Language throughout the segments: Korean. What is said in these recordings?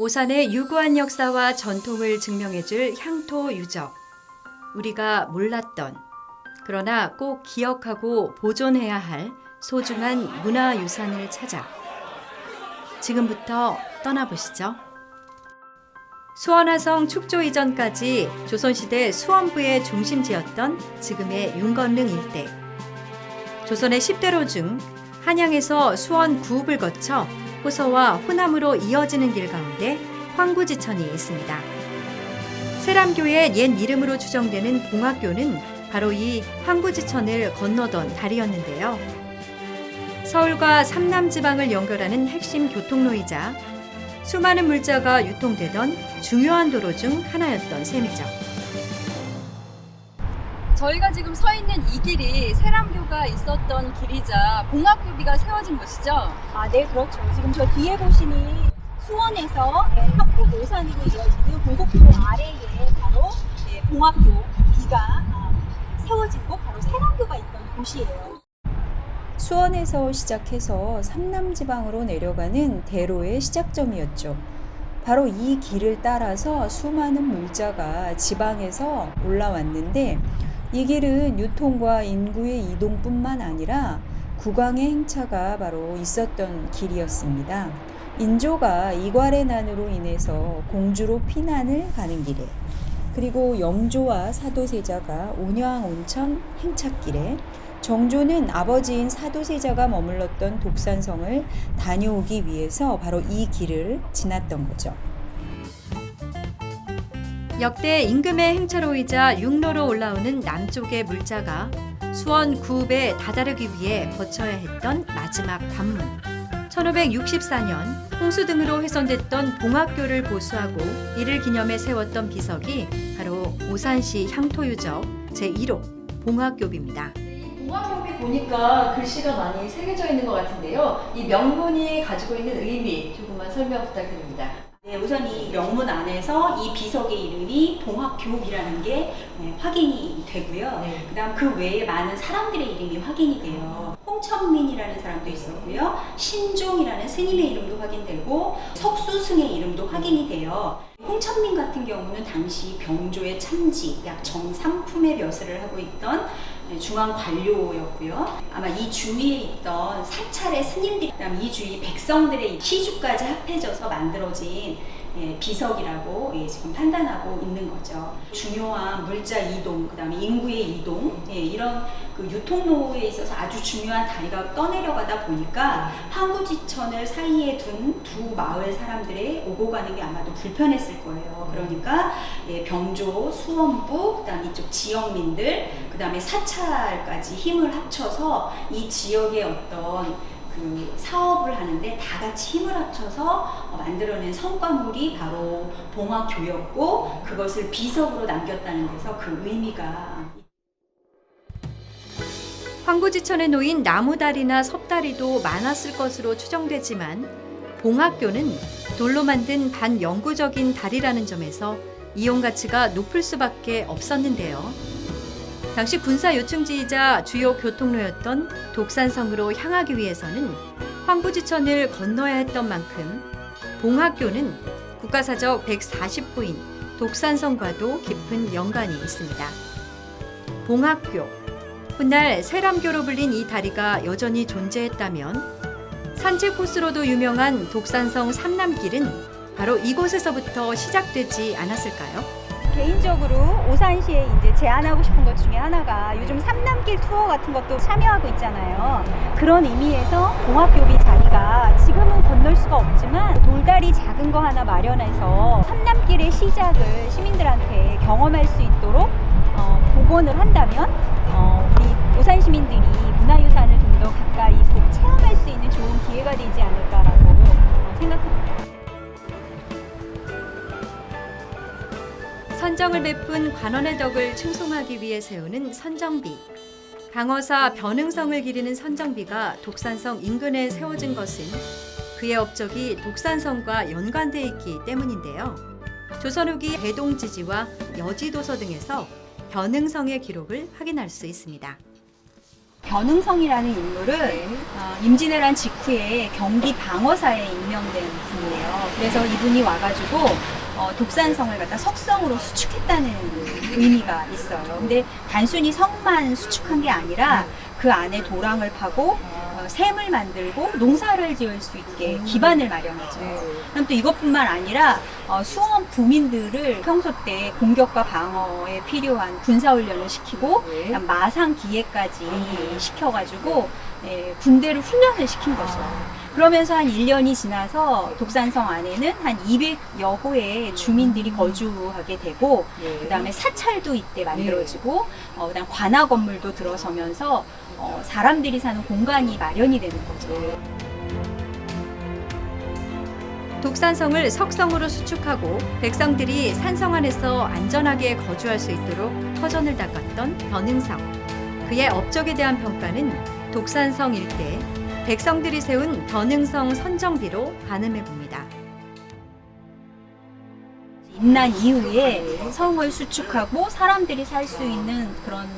오산의 유구한 역사와 전통을 증명해줄 향토 유적. 우리가 몰랐던, 그러나 꼭 기억하고 보존해야 할 소중한 문화유산을 찾아. 지금부터 떠나보시죠. 수원화성 축조 이전까지 조선시대 수원부의 중심지였던 지금의 윤건릉 일대. 조선의 10대로 중 한양에서 수원 구읍을 거쳐 호서와 호남으로 이어지는 길 가운데 황구지천이 있습니다. 세람교의 옛 이름으로 추정되는 봉학교는 바로 이 황구지천을 건너던 다리였는데요. 서울과 삼남 지방을 연결하는 핵심 교통로이자 수많은 물자가 유통되던 중요한 도로 중 하나였던 셈이죠. 저희가 지금 서 있는 이 길이 세람교가 있었던 길이자 봉학교비가 세워진 곳이죠. 아, 네, 그렇죠. 지금 저 뒤에 보시니 수원에서 예, 학포 노산으로 이어지는 고속도로 아래에 바로 예, 봉학교 비가 아, 세워진 곳, 바로 세랑교가 있던 곳이에요. 수원에서 시작해서 삼남지방으로 내려가는 대로의 시작점이었죠. 바로 이 길을 따라서 수많은 물자가 지방에서 올라왔는데 이 길은 유통과 인구의 이동뿐만 아니라 국왕의 행차가 바로 있었던 길이었습니다. 인조가 이괄의 난으로 인해서 공주로 피난을 가는 길에 그리고 영조와 사도세자가 온양 온천 행차길에 정조는 아버지인 사도세자가 머물렀던 독산성을 다녀오기 위해서 바로 이 길을 지났던 거죠. 역대 임금의 행차로이자 육로로 올라오는 남쪽의 물자가 수원 구읍에 다다르기 위해 거쳐야 했던 마지막 관문. 1564년 홍수 등으로 훼손됐던 봉학교를 보수하고 이를 기념해 세웠던 비석이 바로 오산시 향토유적 제1호 봉학교비입니다. 봉학교비 보니까 글씨가 많이 새겨져 있는 것 같은데요. 이 명문이 가지고 있는 의미 조금만 설명 부탁드립니다. 네, 우선 이 명문 안에서 이 비석의 이름이 봉학교비라는 게 네, 확인이 되고요. 네. 그다음 그 외에 많은 사람들의 이름이 확인이 돼요. 홍천민이라는 사람도 있었고요. 신종이라는 스님의 이름도 확인되고 석수승의 이름도 확인이 돼요. 홍천민 같은 경우는 당시 병조의 참지 약 정삼품의 벼슬을 하고 있던 네, 중앙 관료였고요. 아마 이 주위에 있던 사찰의 스님들이 그다음 이 주위 백성들의 시주까지 합해져서 만들어진 예, 비석이라고 예, 지금 판단하고 있는 거죠. 중요한 물자 이동, 그다음에 인구의 이동, 예, 이런 그 유통로에 있어서 아주 중요한 다리가 떠내려가다 보니까 항구지천을 사이에 둔 두 마을 사람들의 오고 가는 게 아마도 불편했을 거예요. 그러니까 예, 병조, 수원부, 그다음 이쪽 지역민들, 그다음에 사찰까지 힘을 합쳐서 이 지역의 어떤 그 사업을 하는데 다 같이 힘을 합쳐서 어, 만들어낸 성과물이 바로 봉화교였고 그것을 비석으로 남겼다는 데서 그 의미가 황구지천에 놓인 나무다리나 섭다리도 많았을 것으로 추정되지만 봉학교는 돌로 만든 반영구적인 다리라는 점에서 이용 가치가 높을 수밖에 없었는데요. 당시 군사 요충지이자 주요 교통로였던 독산성으로 향하기 위해서는 황구지천을 건너야 했던 만큼 봉학교는 국가사적 140호인 독산성과도 깊은 연관이 있습니다. 봉학교 훗날 세람교로 불린 이 다리가 여전히 존재했다면 산책 코스로도 유명한 독산성 삼남길은 바로 이곳에서부터 시작되지 않았을까요? 개인적으로 오산시에 이제 제안하고 싶은 것 중에 하나가 요즘 삼남길 투어 같은 것도 참여하고 있잖아요. 그런 의미에서 봉합교비 자리가 지금은 건널 수가 없지만 돌다리 작은 거 하나 마련해서 삼남길의 시작을 시민들한테 경험할 수 있도록 어, 복원을 한다면 어, 우리 오산 시민들이 문화유산을 좀 더 가까이 보- 체험할 수 있는 좋은 기회가 되지 않을까라고 선정을 베푼 관원의 덕을 충송하기 위해 세우는 선정비. 강어사 변흥성을 기리는 선정비가 독산성 인근에 세워진 것은 그의 업적이 독산성과 연관돼 있기 때문인데요. 조선 후기 대동지지와 여지도서 등에서 변흥성의 기록을 확인할 수 있습니다. 변흥성이라는 인물은 어, 임진왜란 직후에 경기 방어사에 임명된 분이에요. 그래서 이분이 와가지고 어, 독산성을 갖다 석성으로 수축했다는 의미가 있어요. 근데 단순히 성만 수축한 게 아니라 그 안에 도랑을 파고 어, 샘을 만들고 농사를 지을 수 있게 기반을 마련하죠. 그럼 또 이것뿐만 아니라 어, 수원 부민들을 평소 때 공격과 방어에 필요한 군사 훈련을 시키고 그다음 마상 기회까지 시켜가지고 예, 군대를 훈련을 시킨 거죠. 그러면서 한 1년이 지나서 독산성 안에는 한 200여 호의 주민들이 거주하게 되고 그다음에 사찰도 이때 만들어지고 어, 그다음 관아 건물도 들어서면서 어, 사람들이 사는 공간이 마련이 되는 거죠. 독산성을 석성으로 수축하고 백성들이 산성 안에서 안전하게 거주할 수 있도록 터전을 닦았던 변흥성. 그의 업적에 대한 평가는 독산성 일대 백성들이 세운 변흥성 선정비로 가늠해 봅니다. 임난 이후에 성을 수축하고 사람들이 살 수 있는 그런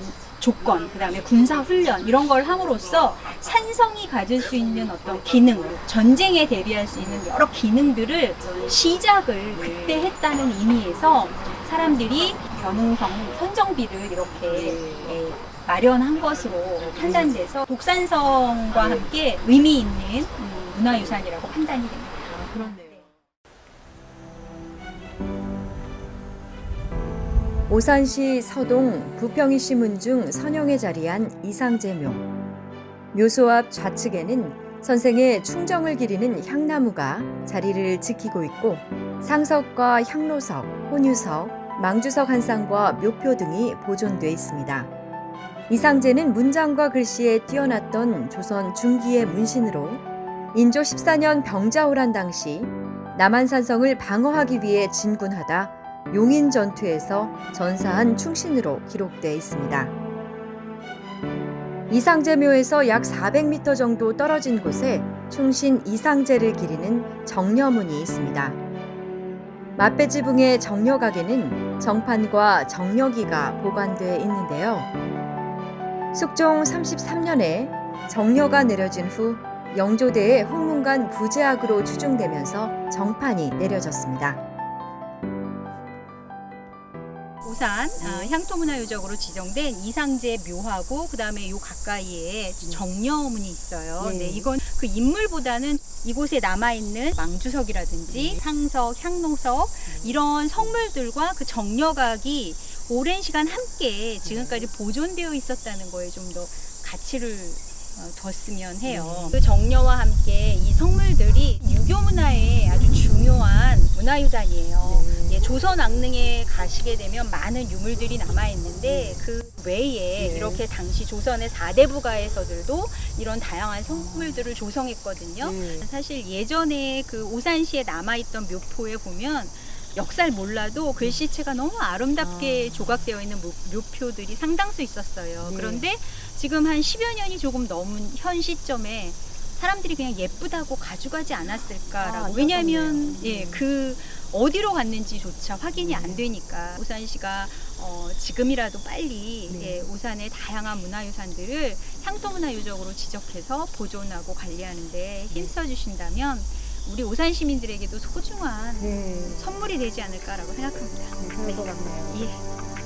조건, 그 다음에 군사 훈련 이런 걸 함으로써 산성이 가질 수 있는 어떤 기능, 전쟁에 대비할 수 있는 여러 기능들을 시작을 그때 했다는 의미에서 사람들이 변흥성 선정비를 이렇게 예, 마련한 것으로 판단돼서 독산성과 함께 의미 있는 음, 문화유산이라고 판단이 됩니다. 그렇네요. 오산시 서동 부평이시 문중 선영에 자리한 이상제묘. 묘소 앞 좌측에는 선생의 충정을 기리는 향나무가 자리를 지키고 있고 상석과 향로석, 혼유석, 망주석 한 쌍과 묘표 등이 보존돼 있습니다. 이상제는 문장과 글씨에 뛰어났던 조선 중기의 문신으로 인조 14년 병자호란 당시 남한산성을 방어하기 위해 진군하다 용인 전투에서 전사한 충신으로 기록되어 있습니다. 이상제묘에서 약 400m 정도 떨어진 곳에 충신 이상제를 기리는 정려문이 있습니다. 맛배지붕의 정려각에는 정판과 정려기가 보관되어 있는데요. 숙종 33년에 정려가 내려진 후 영조대의 홍문관 부제학으로 추중되면서 정판이 내려졌습니다. 우산 아, 향토문화유적으로 지정된 이상제 묘하고 그 다음에 요 가까이에 정려문이 있어요. 네. 네, 이건 그 인물보다는 이곳에 남아 있는 망주석이라든지 상석, 향로석 이런 성물들과 그 정려각이 오랜 시간 함께 지금까지 보존되어 있었다는 거에 좀 더 가치를 어, 뒀으면 해요. 그 정려와 함께 이 성물들이 유교 문화의 아주 중요한 문화유산이에요. 예, 조선 왕릉에 가시게 되면 많은 유물들이 남아 있는데 그 외에 이렇게 당시 조선의 사대 부가에서들도 이런 다양한 성물들을 조성했거든요. 사실 예전에 그 오산시에 남아 있던 묘포에 보면 역사를 몰라도 글씨체가 너무 아름답게 조각되어 있는 묘- 묘표들이 상당수 있었어요. 그런데 지금 한 10여 년이 조금 넘은 현 시점에 사람들이 그냥 예쁘다고 가져가지 않았을까라고. 왜냐하면 예, 그 어디로 갔는지조차 확인이 안 되니까. 오산시가 어, 지금이라도 빨리 예, 오산의 다양한 문화유산들을 향토문화유적으로 지적해서 보존하고 관리하는데 힘써 주신다면 우리 오산 시민들에게도 소중한 선물이 되지 않을까라고 생각합니다. 그럴 것 같네요. 예.